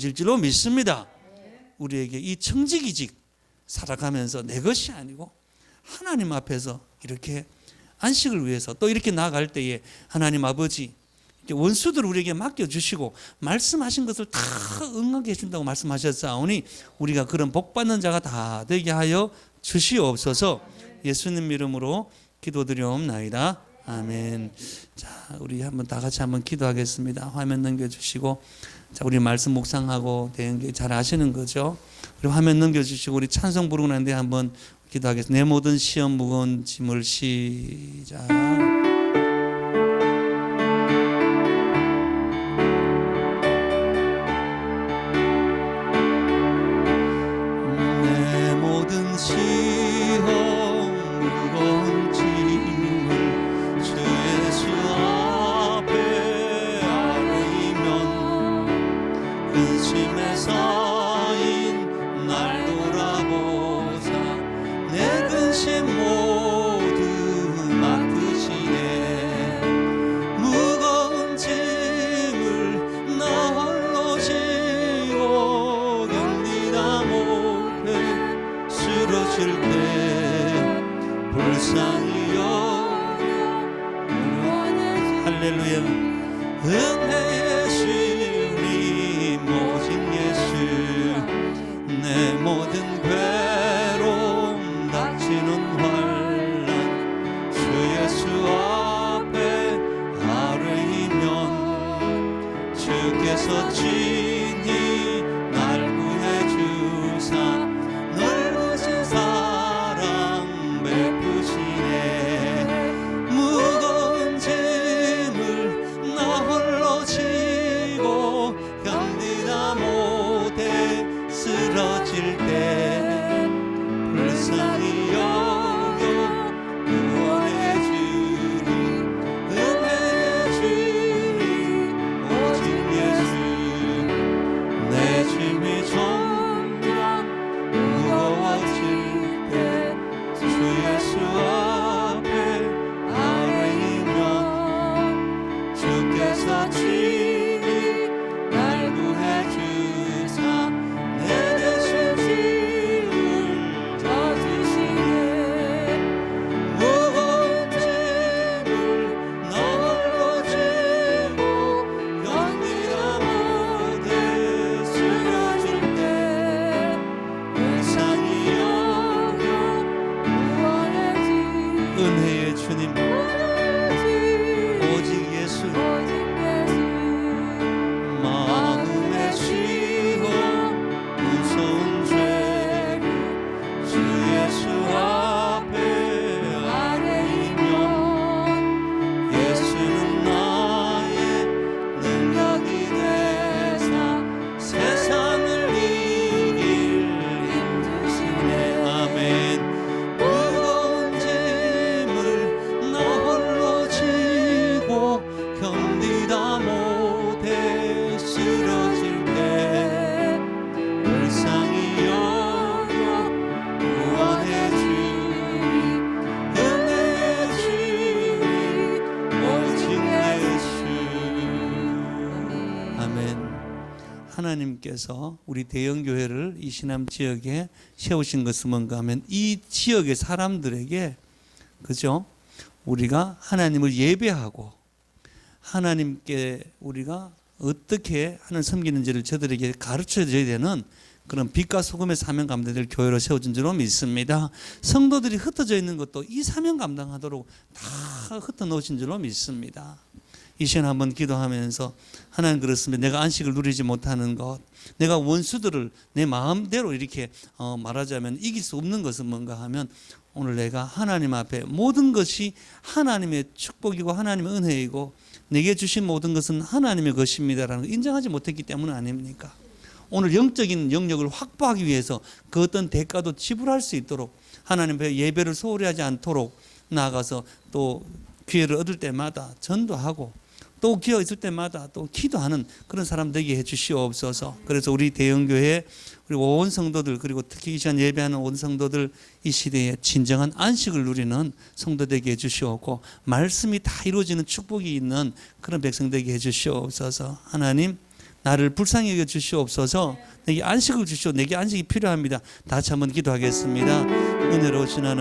줄로 믿습니다. 우리에게 이 청지기직 살아가면서 내 것이 아니고 하나님 앞에서 이렇게 안식을 위해서 또 이렇게 나아갈 때에 하나님 아버지 원수들 우리에게 맡겨주시고 말씀하신 것을 다 응하게 해준다고 말씀하셨사오니 우리가 그런 복받는 자가 다 되게 하여 주시옵소서 예수님 이름으로 기도드리옵나이다. 아멘. 자, 우리 한번 다 같이 한번 기도하겠습니다. 화면 넘겨주시고, 자, 우리 말씀 묵상하고 대응기 잘 아시는 거죠? 우리 화면 넘겨주시고, 우리 찬송 부르고 난데 한번 기도하겠습니다. 내 모든 시험 무거운 짐을 시작. 근심에 쌓인 날 돌아보자. 내 근심 모두 맡으시네. 무거운 짐을 나 홀로 지고 견디다 못해 쓰러질 때 불쌍히 여겨 할렐루야. 은혜의 내 모든 괴 불 은 하나님께서 우리 대형 교회를 이 시남 지역에 세우신 것은 뭔가 하면 이 지역의 사람들에게 그죠? 우리가 하나님을 예배하고 하나님께 우리가 어떻게 하는 섬기는지를 저들에게 가르쳐 줘야 되는 그런 빛과 소금의 사명 감당될 교회로 세워진 줄로 믿습니다. 성도들이 흩어져 있는 것도 이 사명 감당하도록 다 흩어 놓으신 줄로 믿습니다. 이 시간 한번 기도하면서 하나님 그렇습니다. 내가 안식을 누리지 못하는 것, 내가 원수들을 내 마음대로 이렇게 어, 말하자면 이길 수 없는 것은 뭔가 하면 오늘 내가 하나님 앞에 모든 것이 하나님의 축복이고 하나님의 은혜이고 내게 주신 모든 것은 하나님의 것입니다라는 걸 인정하지 못했기 때문 아닙니까? 오늘 영적인 영역을 확보하기 위해서 그 어떤 대가도 지불할 수 있도록 하나님 앞에 예배를 소홀히 하지 않도록 나아가서 또 기회를 얻을 때마다 전도하고 또 기회 있을 때마다 또 기도하는 그런 사람 되게 해 주시옵소서. 그래서 우리 대형교회 우리 온 성도들 그리고 특히 이 시간 예배하는 온 성도들 이 시대에 진정한 안식을 누리는 성도 되게 해 주시옵고 말씀이 다 이루어지는 축복이 있는 그런 백성 되게 해 주시옵소서. 하나님 나를 불쌍히 여겨 주시옵소서. 내게 안식을 주시오. 내게 안식이 필요합니다. 다 같이 한번 기도하겠습니다. 은혜로우신 하나님